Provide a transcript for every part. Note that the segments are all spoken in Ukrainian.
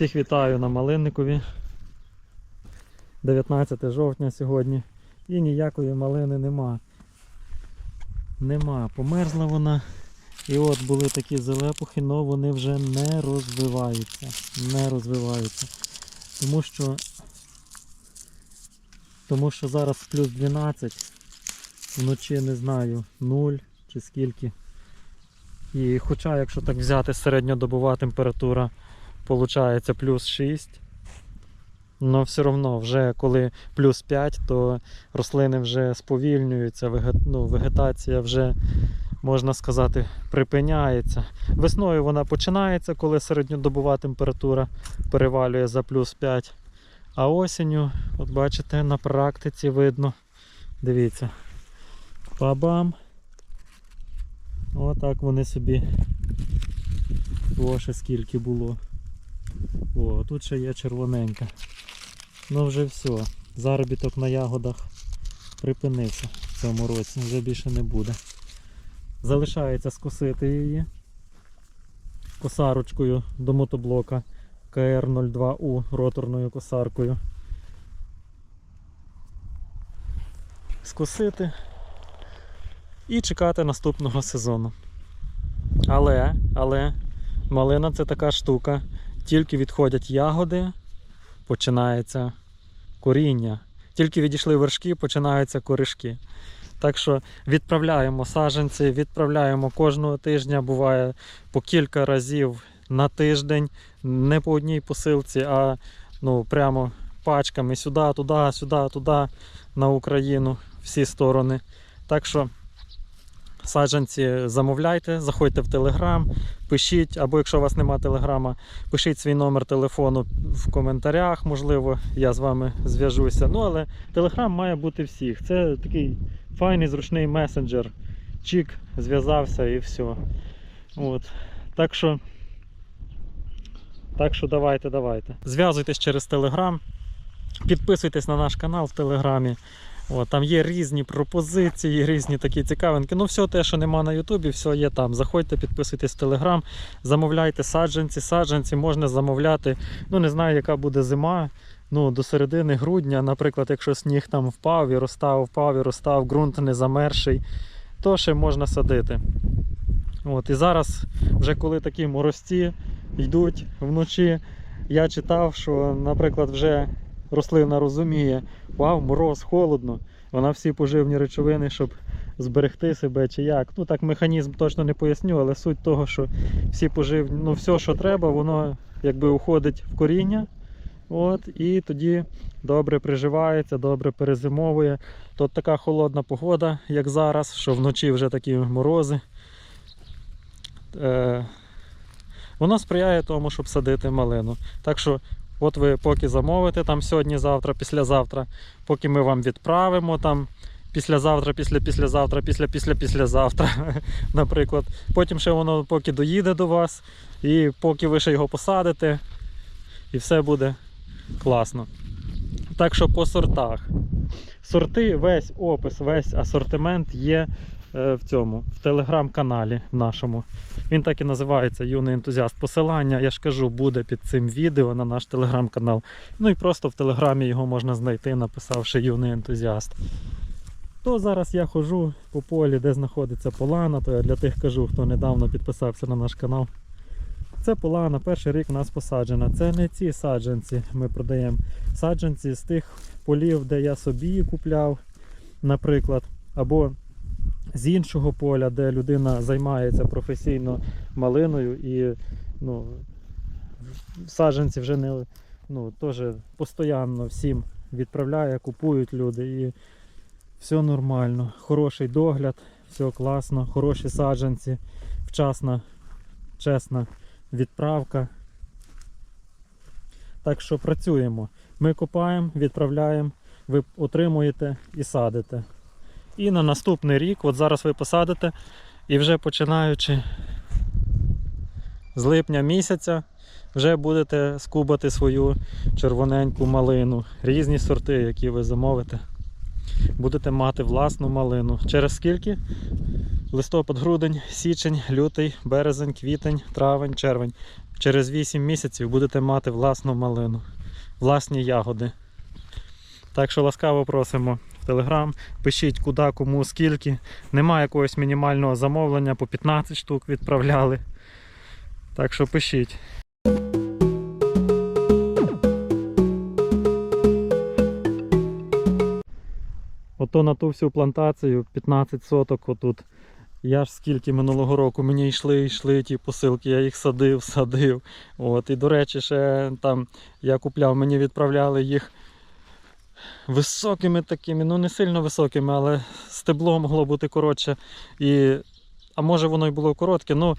Всіх вітаю на Малинникові. 19 жовтня сьогодні. І ніякої малини нема. Нема. Померзла вона. І от були такі залепухи, але вони вже не розвиваються. Не розвиваються. Тому що, тому що зараз плюс 12. Вночі не знаю 0 чи скільки. І хоча, якщо так взяти середньодобова температура, виходить плюс 6. Але все одно, вже коли плюс 5, то рослини вже сповільнюються, ну, вегетація вже, можна сказати, припиняється. Весною вона починається, коли середньодобова температура перевалює за плюс 5. А осінню, от бачите, на практиці видно. Дивіться. Бабам. Отак вони собі. О, скільки було. О, тут ще є червоненька. Ну вже все. Заробіток на ягодах припинився в цьому році, вже більше не буде. Залишається скосити її косарочкою до мотоблока КР-02У роторною косаркою. Скосити і чекати наступного сезону. Але, але малина це така штука. Тільки відходять ягоди, починається коріння. Тільки відійшли вершки, починаються коришки. Так що відправляємо саджанці, відправляємо кожного тижня, буває по кілька разів на тиждень, не по одній посилці, а ну, прямо пачками сюди, туди, сюди, туди, на Україну, всі сторони. Так що саджанці замовляйте, заходьте в Телеграм, пишіть, або якщо у вас немає телеграма, пишіть свій номер телефону в коментарях, можливо, я з вами зв'яжуся. Ну, але телеграм має бути всіх. Це такий файний зручний месенджер. Чік, зв'язався і все. От. Так що. Так що давайте, давайте. Зв'язуйтесь через Телеграм, підписуйтесь на наш канал в Телеграмі. От, там є різні пропозиції, різні такі цікавинки. Ну, все те, що нема на Ютубі, все є там. Заходьте, підписуйтесь в Телеграм, замовляйте саджанці, саджанці можна замовляти. Ну, не знаю, яка буде зима. Ну, до середини грудня, наприклад, якщо сніг там впав і розстав, впав і розстав, ґрунт не замерший, то ще можна садити. От, і зараз, вже коли такі морозці йдуть вночі, я читав, що, наприклад, вже рослина розуміє, вау, мороз, холодно. Вона всі поживні речовини, щоб зберегти себе чи як. Ну так механізм точно не поясню, але суть того, що всі поживні, ну все, що треба, воно якби уходить в коріння. От, і тоді добре приживається, добре перезимовує. Тут така холодна погода, як зараз, що вночі вже такі морози. Е, воно сприяє тому, щоб садити малину. Так що От ви поки замовите там сьогодні, завтра, післязавтра, поки ми вам відправимо там післязавтра, після післязавтра, після після післязавтра, наприклад. Потім ще воно поки доїде до вас, і поки ви ще його посадите, і все буде класно. Так що по сортах. Сорти, весь опис, весь асортимент є в цьому, в телеграм-каналі нашому. Він так і називається Юний ентузіаст. Посилання, я ж кажу, буде під цим відео на наш телеграм-канал. Ну і просто в телеграмі його можна знайти, написавши юний ентузіаст. То зараз я ходжу по полі, де знаходиться полана, то я для тих кажу, хто недавно підписався на наш канал. Це полана, перший рік у нас посаджена. Це не ці саджанці ми продаємо. Саджанці з тих полів, де я собі купляв, наприклад, або з іншого поля, де людина займається професійно малиною і ну, саджанці вже не ну, теж постійно всім відправляє, купують люди і все нормально. Хороший догляд, все класно, хороші саджанці, вчасна, чесна відправка. Так що працюємо. Ми копаємо, відправляємо, ви отримуєте і садите. І на наступний рік, от зараз ви посадите, і вже починаючи з липня місяця, вже будете скубати свою червоненьку малину. Різні сорти, які ви замовите. Будете мати власну малину. Через скільки? Листопад, грудень, січень, лютий, березень, квітень, травень, червень. через 8 місяців будете мати власну малину, власні ягоди. Так що ласкаво просимо в Телеграм. Пишіть куди, кому, скільки. Немає якогось мінімального замовлення, по 15 штук відправляли. Так що пишіть. Ото на ту всю плантацію 15 соток отут. Я ж скільки минулого року мені йшли, йшли ті посилки, я їх садив, садив. От. І до речі, ще там я купляв, мені відправляли їх високими такими, ну не сильно високими, але стебло могло бути коротше. І, а може воно й було коротке, ну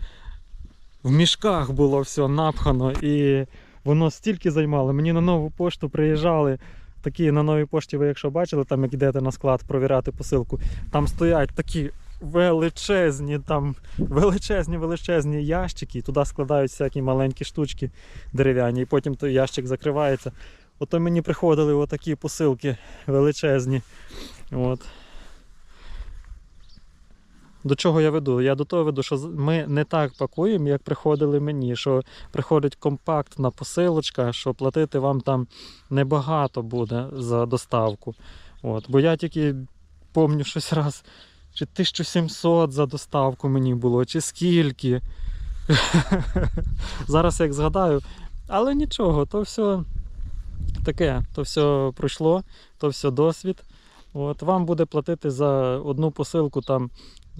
в мішках було все напхано і воно стільки займало. Мені на нову пошту приїжджали. Такі на новій пошті, ви якщо бачили, там як йдете на склад провіряти посилку, там стоять такі величезні, там величезні, величезні ящики, і туди складають всякі маленькі штучки дерев'яні, і потім той ящик закривається. Ото мені приходили отакі посилки величезні. От. До чого я веду? Я до того веду, що ми не так пакуємо, як приходили мені, що приходить компактна посилочка, що платити вам там небагато буде за доставку. От. Бо я тільки пам'ятаю щось раз, чи 1700 за доставку мені було, чи скільки. Зараз як згадаю. Але нічого, то все таке, то все пройшло, то все досвід. От, вам буде платити за одну посилку там,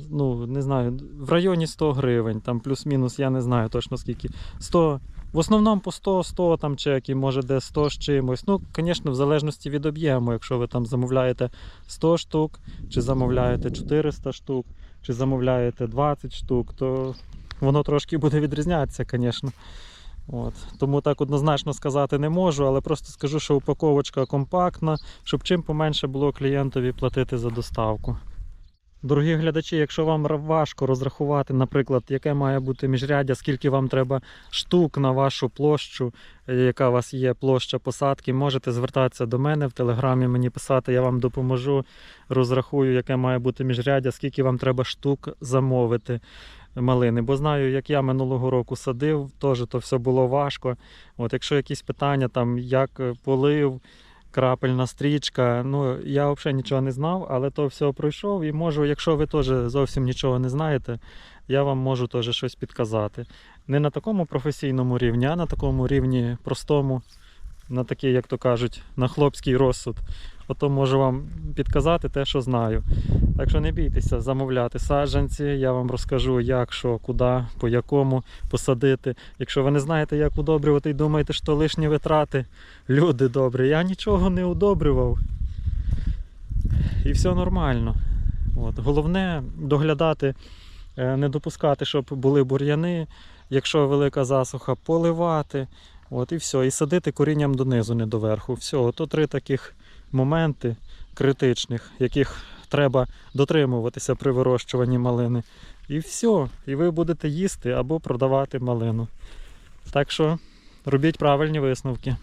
ну, не знаю, в районі 100 гривень, там плюс-мінус, я не знаю точно скільки. 100, в основному по 100, 100 там чеки, може де 100 з чимось. Ну, звісно, в залежності від об'єму, якщо ви там замовляєте 100 штук, чи замовляєте 400 штук, чи замовляєте 20 штук, то воно трошки буде відрізнятися, звісно. От. Тому так однозначно сказати не можу, але просто скажу, що упаковочка компактна, щоб чим поменше було клієнтові платити за доставку. Дорогі глядачі, якщо вам важко розрахувати, наприклад, яке має бути міжряддя, скільки вам треба штук на вашу площу, е, яка у вас є площа посадки, можете звертатися до мене в телеграмі, мені писати, я вам допоможу, розрахую, яке має бути міжряддя, скільки вам треба штук замовити малини. Бо знаю, як я минулого року садив, теж то все було важко. От якщо якісь питання, там як е, полив, крапельна стрічка, ну я взагалі нічого не знав, але то все пройшов і можу, якщо ви теж зовсім нічого не знаєте, я вам можу теж щось підказати. Не на такому професійному рівні, а на такому рівні простому, на такий, як то кажуть, на хлопський розсуд. Ото можу вам підказати те, що знаю. Так що не бійтеся замовляти саджанці, я вам розкажу, як, що, куди, по якому посадити. Якщо ви не знаєте, як удобрювати і думаєте, що лишні витрати, люди добрі, я нічого не удобрював. І все нормально. От. Головне доглядати, е, не допускати, щоб були бур'яни. Якщо велика засуха, поливати. От і все. І садити корінням донизу, не доверху. Все, ото три таких моменти критичних, яких треба дотримуватися при вирощуванні малини. І все. І ви будете їсти або продавати малину. Так що робіть правильні висновки.